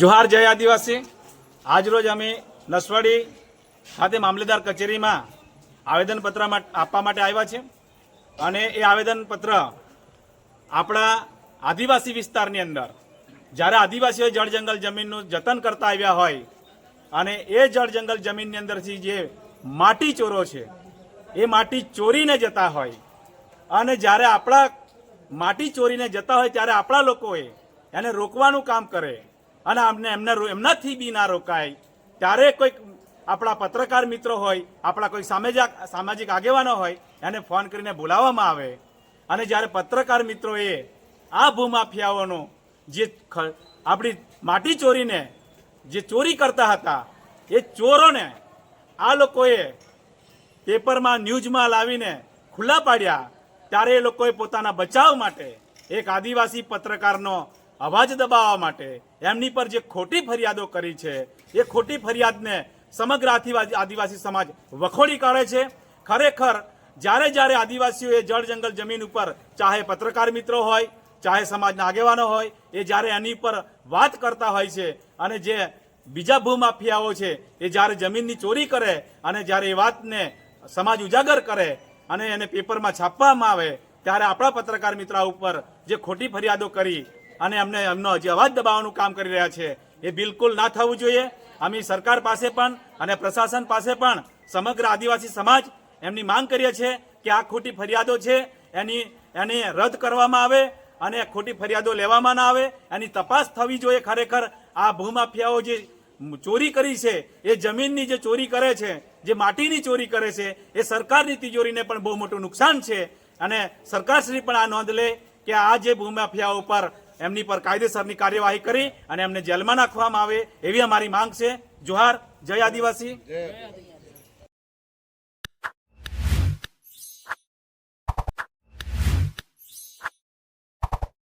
જોહાર જય આદિવાસી. આજરોજ અમે નસવાડી ખાતે મામલેદાર કચેરીમાં આવેદનપત્ર આપવા માટે આવ્યા છે. અને એ આવેદનપત્ર આપણા આદિવાસી વિસ્તારની અંદર, જ્યારે આદિવાસીઓ જળ જંગલ જમીનનું જતન કરતા આવ્યા હોય, અને એ જળ જંગલ જમીનની અંદરથી જે માટી ચોરો છે, એ માટી ચોરીને જતા હોય, અને જ્યારે આપણા માટી ચોરીને જતા હોય, ત્યારે આપણા લોકોએ એને રોકવાનું કામ કરે અને અમને એમને એમનાથી બી ના રોકાય. ત્યારે કોઈક આપણા પત્રકાર મિત્રો હોય, આપણા કોઈ સામાજિક સામાજિક આગેવાનો હોય, એને ફોન કરીને બોલાવવામાં આવે. અને જ્યારે પત્રકાર મિત્રોએ આ ભૂમાફિયાઓનો જે આપણી માટી ચોરીને જે ચોરી કરતા હતા, એ ચોરોને આ લોકોએ પેપરમાં ન્યૂઝમાં લાવીને ખુલ્લા પાડ્યા, ત્યારે એ લોકોએ પોતાના બચાવ માટે એક આદિવાસી પત્રકારનો અવાજ દબાવવા માટે એમની પર જે ખોટી ફરિયાદો કરી છે, એ ખોટી ફરિયાદને સમગ્ર આદિવાસી સમાજ વખોડી કાઢે છે. ખરેખર, જ્યારે જ્યારે આદિવાસીઓએ જળ જંગલ જમીન ઉપર, ચાહે પત્રકાર મિત્રો હોય, ચાહે સમાજના આગેવાનો હોય, એ જ્યારે એની પર વાત કરતા હોય છે અને જે બીજા ભૂમાફિયાઓ છે, એ જ્યારે જમીનની ચોરી કરે અને જ્યારે એ વાતને સમાજ ઉજાગર કરે અને એને પેપરમાં છાપવામાં આવે, ત્યારે આપણા પત્રકાર મિત્ર ઉપર જે ખોટી ફરિયાદો કરી અને એમને એમનો જે અવાજ દબાવવાનું કામ કરી રહ્યા છે, એ બિલકુલ ના થવું જોઈએ. અમે સરકાર પાસે પણ અને પ્રશાસન પાસે પણ સમગ્ર આદિવાસી સમાજ એમની માંગ કરીએ છીએ કે આ ખોટી ફરિયાદો છે, એની એની રદ કરવામાં આવે અને ખોટી ફરિયાદો લેવામાં ના આવે. એની તપાસ થવી જોઈએ ખરેખર. આ ભૂમાફિયાઓ જે ચોરી કરી છે, એ જમીનની જે ચોરી કરે છે, જે માટીની ચોરી કરે છે, એ સરકારની તિજોરીને પણ બહુ મોટું નુકસાન છે. અને સરકારશ્રી પણ આ નોંધ લે કે આ જે ભૂમાફિયાઓ પર એમની પર કાયદેસરની કાર્યવાહી કરી અને એમને જેલમાં નાખવામાં આવે એવી અમારી માંગ છે. જોહાર, જય આદિવાસી.